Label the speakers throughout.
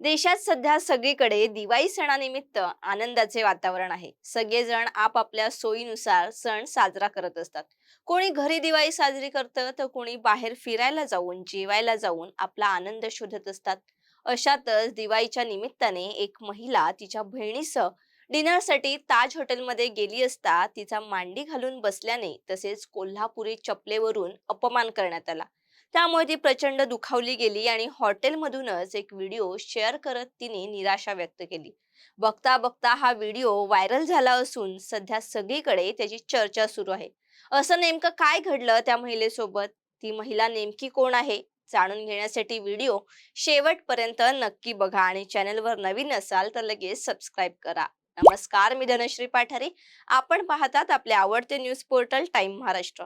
Speaker 1: देशात सध्या सगळीकडे दिवाळी सणानिमित्त आनंदाचे वातावरण आहे. सगळेजण आपापल्या सोयीनुसार सण साजरा करत असतात. कोणी घरी दिवाळी साजरी करतं तर कोणी बाहेर फिरायला जाऊन जेवायला जाऊन आपला आनंद शोधत असतात. अशातच दिवाळीच्या निमित्ताने एक महिला तिच्या बहिणीसह डिनरसाठी ताज हॉटेलमध्ये गेली असता तिचा मांडी घालून बसल्याने तसेच कोल्हापुरी चपलेवरून अपमान करण्यात आला. त्यामुळे ती प्रचंड दुखावली गेली आणि हॉटेलमधूनच एक व्हिडिओ शेअर करत तिने निराशा व्यक्त केली. बघता बघता हा व्हिडिओ व्हायरल झाला असून सध्या सगळीकडे त्याची चर्चा सुरू आहे. असं नेमकं काय घडलं त्या महिलेसोबत? ती महिला नेमकी कोण आहे? जाणून घेण्यासाठी व्हिडिओ शेवटपर्यंत नक्की बघा आणि चॅनलवर नवीन असाल तर लगेच सबस्क्राईब करा. नमस्कार मी धनश्री पाठारे. आपण पाहतात आपले आवडते न्यूज पोर्टल टाइम महाराष्ट्र.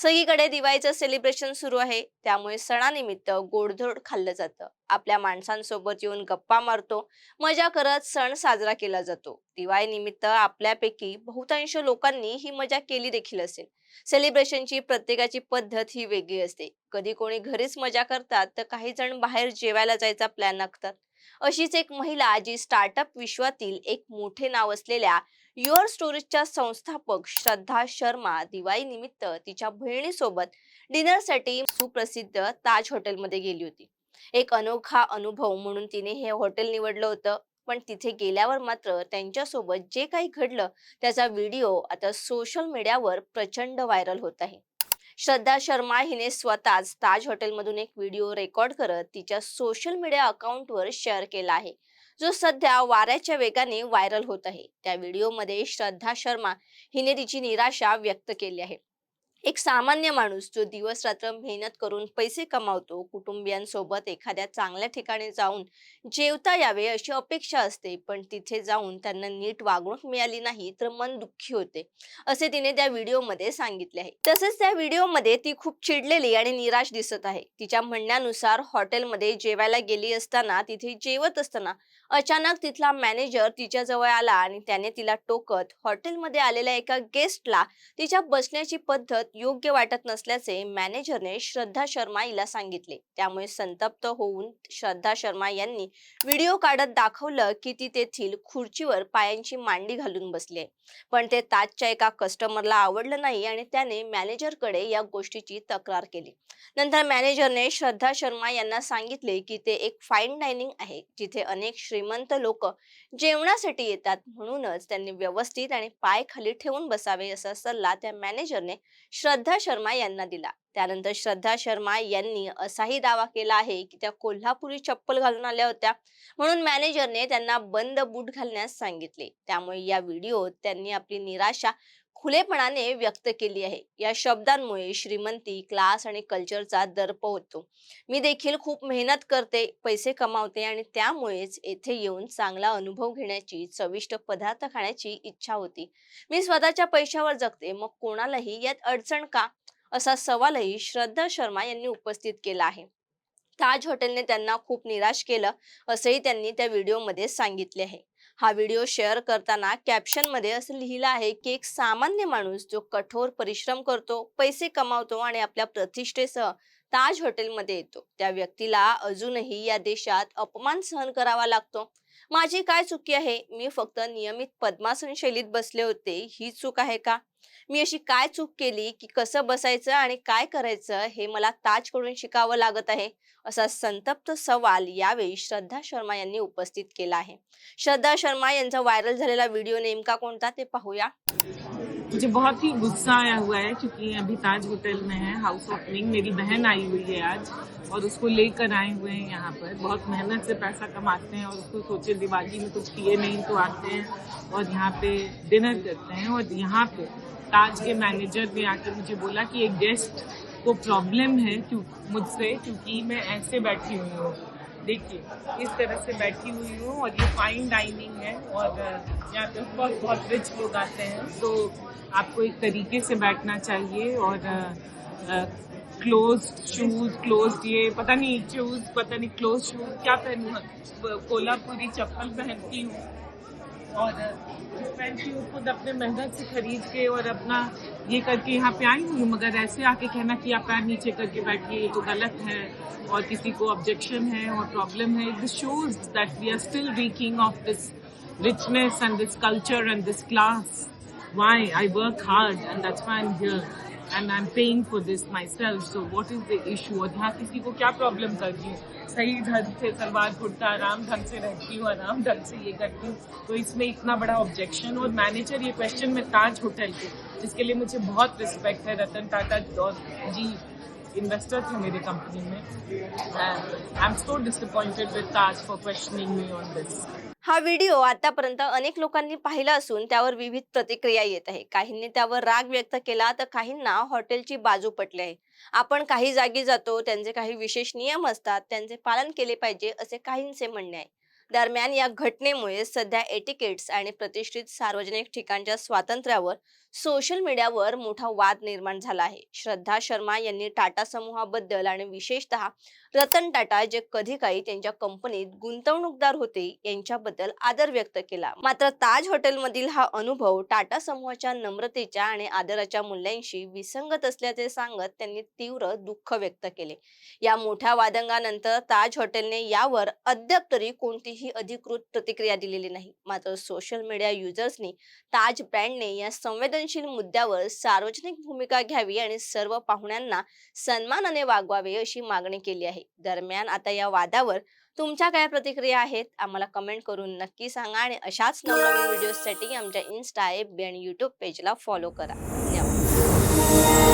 Speaker 1: सगळीकडे दिवाळीचं सेलिब्रेशन सुरू आहे. त्यामुळे सणानिमित्त गोडधोड खाल्लं जातं. आपल्या माणसांसोबत येऊन गप्पा मारतो. मजा करत सण साजरा केला जातो. दिवाळी निमित्त आपल्यापैकी बहुतांश लोकांनी ही मजा केली देखील असेल. सेलिब्रेशनची प्रत्येकाची पद्धत ही वेगळी असते. कधी कोणी घरीच मजा करतात तर काही जण बाहेर जेवायला जायचा प्लॅन आखतात अशीच एक महिला जी स्टार्टअप विश्वातील एक मोठे नाव असलेल्या युअर स्टोरेजच्या संस्थापक श्रद्धा शर्मा दिवाळी निमित्त तिच्या बहिणीसोबत डिनरसाठी सुप्रसिद्ध ताज हॉटेलमध्ये गेली होती. एक अनोखा अनुभव म्हणून तिने हे हॉटेल निवडलं होतं. पण तिथे गेल्यावर मात्र त्यांच्यासोबत जे काही घडलं त्याचा व्हिडिओ आता सोशल मीडियावर प्रचंड व्हायरल होत आहे. श्रद्धा शर्मा हिने स्वतःच ताज हॉटेलमधून एक व्हिडिओ रेकॉर्ड करत तिच्या सोशल मीडिया अकाउंटवर शेअर केला आहे. जो सध्या वाऱ्याच्या वेगाने व्हायरल होत आहे. त्या व्हिडिओमध्ये श्रद्धा शर्मा हिने तिची निराशा व्यक्त केली आहे. एक सामान्य माणूस जो दिवस रात्र मेहनत करून पैसे कमावतो कुटुंबियांसोबत एखाद्या चांगल्या ठिकाणी जाऊन जेवता यावे अशी अपेक्षा असते पण तिथे जाऊन त्यांना नीट वागणूक मिळाली नाही तर मन दुःखी होते असे तिने त्या व्हिडिओमध्ये सांगितले आहे. तसेच त्या व्हिडिओमध्ये ती खूप चिडलेली आणि निराश दिसत आहे. तिच्या म्हणण्यानुसार हॉटेलमध्ये जेवायला गेली असताना तिथे जेवत असताना अचानक तिथला मॅनेजर तिच्याजवळ आला आणि त्याने तिला टोकत हॉटेलमध्ये आलेल्या एका गेस्टला तिच्या बसण्याची पद्धत योग्य वाटत नसल्याचे मॅनेजरने श्रद्धा शर्मा हिला सांगितले. त्यामुळे संतप्त होऊन श्रद्धा शर्मा यांनी व्हिडिओ काढत दाखवलं की ती तेथील खुर्चीवर पायांची मांडी घालून बसली. पण ते ताजच्या एका कस्टमरला आवडलं नाही आणि त्याने मॅनेजरकडे या गोष्टीची तक्रार केली. नंतर मॅनेजरने श्रद्धा शर्मा यांना सांगितले की ते एक फाईन डायनिंग आहे जिथे अनेक श्री श्रीमंत लोक जेवणासाठी येतात. म्हणूनच त्यांनी व्यवस्थित आणि पाय खाली ठेवून बसावे असा सल्ला त्या मॅनेजरने श्रद्धा शर्मा यांना दिला. त्यानंतर श्रद्धा शर्मा यांनी असाही दावा केला आहे की त्या कोल्हापुरी चप्पल घालून आल्या होत्या. म्हणून मॅनेजरने त्यांना बंद बूट घालण्यास सांगितले. त्यामुळे या व्हिडिओत त्यांनी आपली निराशा खुलेपणाने व्यक्त केली आहे. या शब्दांमुळे श्रीमंती क्लास आणि कल्चरचा दर्प होतो. मी देखील खूप मेहनत करते पैसे कमावते आणि त्यामुळेच येथे येऊन चांगला अनुभव घेण्याची चविष्ट पदार्थ खाण्याची इच्छा होती. मी स्वतःच्या पैशावर जगते मग कोणालाही यात अडचण का? असा सवालही श्रद्धा शर्मा यांनी उपस्थित केला आहे. ताज हॉटेलने त्यांना खूप निराश केलं असंही त्यांनी त्या व्हिडिओमध्ये सांगितले आहे. हा व्हिडिओ शेअर करताना कॅप्शनमध्ये असं लिहिलं आहे की एक सामान्य माणूस जो कठोर परिश्रम करतो पैसे कमावतो आणि आपल्या प्रतिष्ठेसह ताज हॉटेलमध्ये येतो. त्या व्यक्तीला अजूनही या देशात अपमान सहन करावा लागतो. माझी काय चुकी आहे? मी फक्त नियमित पद्मासन शैलीत बसले होते. ही चूक आहे का? मी अशी काय चूक केली की कसं बसायचं आणि काय करायचं हे मला ताजकडून शिकावं लागत आहे? असा संतप्त सवाल यावेळी श्रद्धा शर्मा यांनी उपस्थित केला आहे. श्रद्धा शर्मा यांचा व्हायरल झालेला व्हिडिओ नेमका कोणता ते पाहूया.
Speaker 2: मुझे बहुत ही गुस्सा आया हुआ है क्योंकि अभी ताज होटल में है हाउस ओपनिंग मेरी बहन आई हुई है आज और उसको लेकर आए हुए हैं यहाँ पर। बहुत मेहनत से पैसा कमाते हैं और उसको सोचे दिवाली में कुछ किए नहीं तो आते हैं और यहाँ पे डिनर करते हैं और यहाँ पे ताज के मैनेजर ने आके मुझे बोला कि एक गेस्ट को प्रॉब्लम है क्यों मुझसे क्योंकि मैं ऐसे बैठी हुई हूँ। देखिए, इस तरह से बैठी हुई हूँ और ये फाइन डाइनिंग है और यहाँ पे बहुत बहुत रिच लोग आते हैं। तो आपको एक तरीके से बैठना चाहिए और क्लोज शूज़ क्लोज ये, पता नहीं शूज़ पता नहीं क्लोज शूज़ क्या पहनूँ। कोल्हापुरी चप्पल पहनती हूँ और पहनती हूँ खुद अपने मेहनत से खरीद के और अपना ये करके यहाँ पे आई हूँ, मगर ऐसे आके कहना कि आप पैर नीचे करके बैठिए, ये तो गलत है और किसी को ऑब्जेक्शन है और प्रॉब्लम है this shows that we are still reeking of this richness and this culture and this class. Why? I work hard and that's why I'm here. And paying for this myself so what is the issue और यहाँ किसी को क्या problem कर रही हूँ? सही ढंग से सलवार कुर्ता आराम ढंग से रहती हूँ, आराम ढंग से ये करती हूँ तो इसमें इतना बड़ा ऑब्जेक्शन और मैनेजर ये क्वेश्चन में ताज होटल के जिसके लिए मुझे बहुत रिस्पेक्ट है, रतन टाटा जी investor थे मेरे कंपनी में I am so disappointed with Taj for questioning me on this
Speaker 1: हा व्हिडिओ आतापर्यंत अनेक लोकांनी पाहिला असून त्यावर विविध प्रतिक्रिया येत आहे. काहींनी त्यावर राग व्यक्त केला तर काहींना हॉटेलची बाजू पटली आहे. आपण काही जागी जातो त्यांचे काही विशेष नियम असतात त्यांचे पालन केले पाहिजे असे काहींचे म्हणणे आहे. दरम्यान या घटनेमुळे सध्या एटिकेट्स आणि प्रतिष्ठित सार्वजनिक ठिकाणच्या स्वातंत्र्यावर सोशल मीडियावर मोठा वाद निर्माण झाला आहे. श्रद्धा शर्मा यांनी टाटा समूहाबद्दल आणि विशेषतः रतन टाटा जे कधी काही त्यांच्या कंपनीत गुंतवणूकदार होते यांच्याबद्दल आदर व्यक्त केला. मात्र ताज हॉटेलमधील हा अनुभव टाटा समूहाच्या नम्रतेच्या आणि आदराच्या मूल्यांशी विसंगत असल्याचे सांगत त्यांनी तीव्र दुःख व्यक्त केले. या मोठ्या वादंगानंतर ताज हॉटेलने यावर अद्याप तरी कोणतीही अधिकृत प्रतिक्रिया दिलेली नाही. मात्र सोशल मीडिया युजर्सनी ताज ब्रँडने या संवेदनशील मुद्द्यावर सार्वजनिक भूमिका घ्यावी आणि सर्व पाहुण्यांना सन्मानाने वागवावे अशी मागणी केली आहे. दरम्यान आता या वादावर तुमच्या काय प्रतिक्रिया आहेत? आम्हाला कमेंट करून नक्की सांगा आणि अशाच नवनवीन व्हिडिओसाठी आमच्या इन्स्टा एफ बी आणि युट्यूब पेजला फॉलो करा. धन्यवाद.